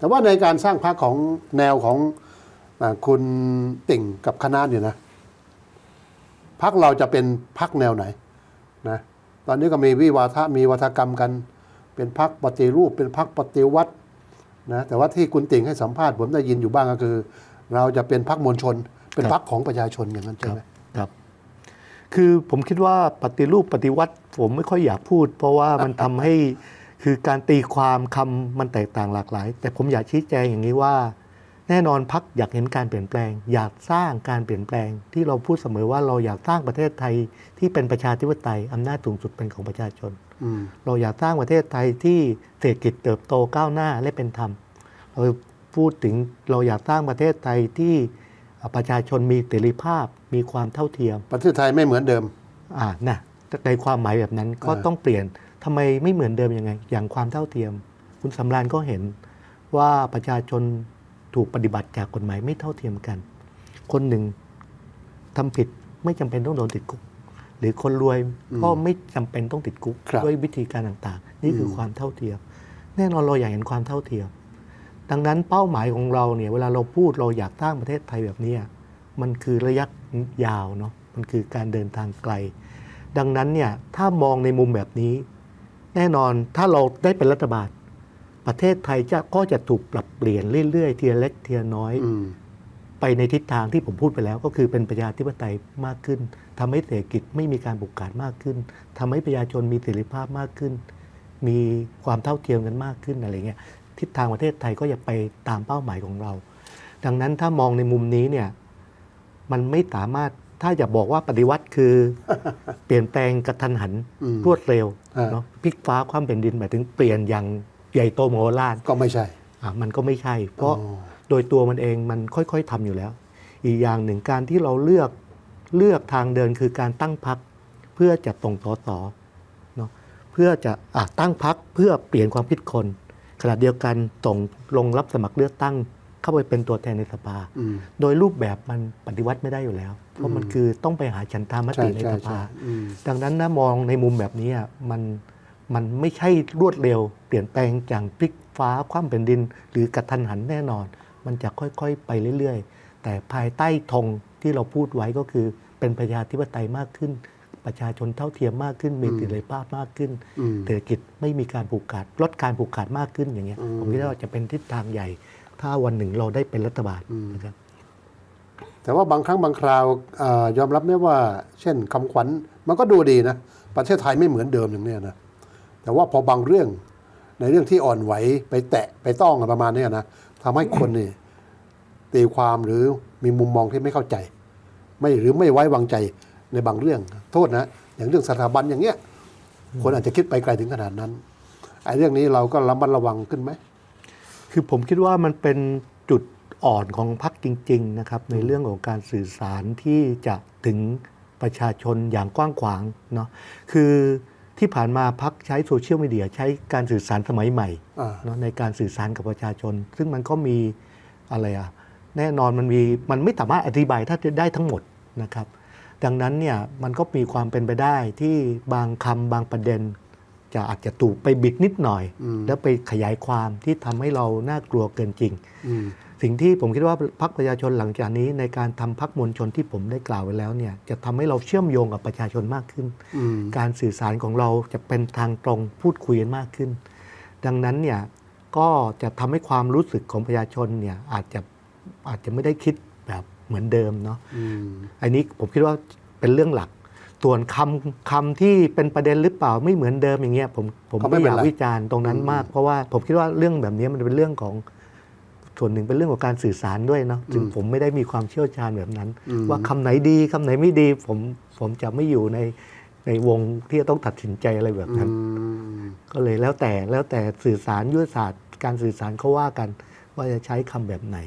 แต่ว่าในการสร้างพรรคของแนวของอคุณติ่งกับคณะเนี่ยนะพรรคเราจะเป็นพรรคแนวไหนนะตอนนี้ก็มีวิวาทะมีวัฒกรรมกัน เป็นพรรคปฏิรูป เป็นพรรคปฏิวัตินะแต่ว่าที่คุณติ่งให้สัมภาษณ์ผมได้ยินอยู่บ้างก็คือ เราจะเป็นพรรคมวลชน เป็นพรรคของประชาชนอย่างนั้นใช่ไหมครับ คือผมคิดว่าปฏิรูปปฏิวัติ ผมไม่ค่อยอยากพูด เพราะว่ามันทำให้ คือการตีความคำมันแตกต่างหลากหลาย แต่ผมอยากชี้แจงอย่างนี้ว่า แน่นอนพักอยากเห็นการเปลี่ยนแปลง อยากสร้างการเปลี่ยนแปลง ที่เราพูดเสมอว่าเราอยากสร้างประเทศไทยที่เป็นประชาธิปไตยอำนาจสูงสุดเป็นของประชาชนอืมเราอยากสร้างประเทศไทยที่เศรษฐกิจเติบโตก้าวหน้าและเป็นธรรมเราพูดถึงเราอยากสร้างประเทศไทยที่ประชาชนมีเสรีภาพมีความเท่าเทียม ประเทศไทยไม่เหมือนเดิมอ่านะในความหมายแบบนั้นก็เออต้องเปลี่ยน ทำไมไม่เหมือนเดิมยังไง อย่างความเท่าเทียม คุณสำราญก็เห็นว่าประชาชนถูกปฏิบัติจากกฎหมายไม่เท่าเทียมกัน คนหนึ่งทำผิดไม่จำเป็นต้องโดนติดคุก หรือคนรวยก็ไม่จำเป็นต้องติดคุกครับด้วยวิธีการต่างๆ นี่คืออมความเท่าเทียม แน่นอนเราอยากเห็นความเท่าเทียม ดังนั้นเป้าหมายของเราเนี่ยเวลาเราพูดเราอยากสร้างประเทศไทยแบบเนี้ยมันคือระยะยาวเนาะมันคือการเดินทางไกล ดังนั้นเนี่ยถ้ามองในมุมแบบนี้ แน่นอนถ้าเราได้เป็นรัฐบาล ประเทศไทยจะก็จะถูกปรับเปลี่ยนเรื่อยๆทีละเล็กทีละน้อยอืมไปในทิศทางที่ผมพูดไปแล้ว ก็คือเป็นประชาธิปไตยมากขึ้นทำให้เศรษฐกิจไม่มีการผูกขาดมากขึ้นทำให้ประชาชนมีเสรีภาพมากขึ้น มีความเท่าเทียมกันมากขึ้นอะไรเงี้ยทิศทางประเทศไทยก็จะไปตามเป้าหมายของเรา ดังนั้นถ้ามองในมุมนี้เนี่ยมันไม่สามารถ ถ้าจะบอกว่าปฏิวัติคือ เปลี่ยนแปลงกระทันหันอืมรวดเร็วอ่าเนาะพลิกฟ้าความแผ่นดินหมายถึงเปลี่ยนอย่างใหญ่โตมโหฬารก็ไม่ใช่อะมันก็ไม่ใช่ เพราะอ๋อโดยตัวมันเองมันค่อยๆทำอยู่แล้ว อีกอย่างหนึ่งการที่เราเลือกเลือกทางเดินคือการตั้งพักเพื่อจะตรงต่อต่อเนาะเพื่อจะอะตั้งพักเพื่อเปลี่ยนความคิดคนขณะเดียวกันส่งลงรับสมัครเลือกตั้ง เข้าไปเป็นตัวแทนในสภาอืมโดยรูปแบบมันปฏิวัติไม่ได้อยู่แล้ว เพราะมันคือต้องไปหาฉันทามใช่ติในใช่สใช่ภาอืมดังนั้นนะมองในมุมแบบนี้อะมันมันไม่ใช่รวดเร็ว เปลี่ยนแปลงจากพลิกฟ้าคว่ำแผ่นดิน หรือกระทันหันแน่นอน มันจะค่อยๆ ไปเรื่อยๆ แต่ภายใต้ธงที่เราพูดไว้ก็คือ เป็นประชาธิปไตยมากขึ้น ประชาชนเท่าเทียมมากขึ้นมีอืมเสรีภาพมากขึ้นอืมเศรษฐกิจไม่มีการผูกขาดลดการผูกขาดมากขึ้นอย่างเงี้ยอืมผมคิดว่าจะเป็นทิศทางใหญ่ ถ้าวันหนึ่งเราได้เป็นรัฐบาลอืมนะครับแต่ว่าบางครั้งบางคราวเออยอมรับไหมว่า เช่นคำขวัญมันก็ดูดีนะ ประเทศไทยไม่เหมือนเดิมอย่างเนี้ยนะแต่ว่าพอบางเรื่องในเรื่องที่อ่อนไหวไปแตะไปต้องอะไรประมาณเนี้ยนะทำให้คนนี่ตีความหรือมีมุมมองที่ไม่เข้าใจ ไม่หรือไม่ไว้วางใจในบางเรื่อง โทษนะ อย่างเรื่องสถาบันอย่างเงี้ย คนอาจจะคิดไปไกลถึงขนาดนั้นไอ้เรื่องนี้เราก็ระมัดระวังขึ้นไหม คือผมคิดว่ามันเป็นจุดอ่อนของพรรคจริง ๆ นะครับ ในเรื่องของการสื่อสารที่จะถึงประชาชนอย่างกว้างขวางเนาะคือที่ผ่านมาพรรคใช้โซเชียลมีเดียใช้การสื่อสารสมัยใหม่อ่าเนาะในการสื่อสารกับประชาชน ซึ่งมันก็มีอะไรอะแน่นอนมันมีมันไม่สามารถอธิบายถ้าได้ทั้งหมดนะครับ ดังนั้นเนี่ยมันก็มีความเป็นไปได้ที่บางคำบางประเด็น จะอาจจะถูกไปบิดนิดหน่อยอืมแล้วไปขยายความที่ทำให้เราน่ากลัวเกินจริงอืมสิ่งที่ผมคิดว่าพรรคประชาชนหลังจากนี้ ในการทำพรรคมวลชนที่ผมได้กล่าวไว้แล้วเนี่ยจะทำให้เราเชื่อมโยงกับประชาชนมากขึ้นอืมการสื่อสารของเราจะเป็นทางตรงพูดคุยกันมากขึ้น ดังนั้นเนี่ยก็จะทำให้ความรู้สึกของประชาชนเนี่ยอาจจะอาจจะไม่ได้คิดแบบเหมือนเดิมเนาะอืมอันนี้ผมคิดว่าเป็นเรื่องหลัก ส่วนคำคำที่เป็นประเด็นหรือเปล่าไม่เหมือนเดิมอย่างเงี้ยผมผมก็ไม่ไม่เป็นอยากไร วิจารณ์ตรงนั้นอืมมาก เพราะว่าผมคิดว่าเรื่องแบบนี้มันเป็นเรื่องของส่วนหนึ่งเป็นเรื่องของการสื่อสารด้วยเนาะซึ่งผมไม่ได้มีความเชี่ยวชาญแบบนั้นอืมว่าคำไหนดีคำไหนไม่ดี ผมผมจะไม่อยู่ในในวงที่จะต้องตัดสินใจอะไรแบบนั้นอืมก็เลยแล้วแต่แล้วแต่สื่อสารยุทธศาสตร์ การสื่อสารเขาว่ากัน ว่าจะใช้คำแบบไหน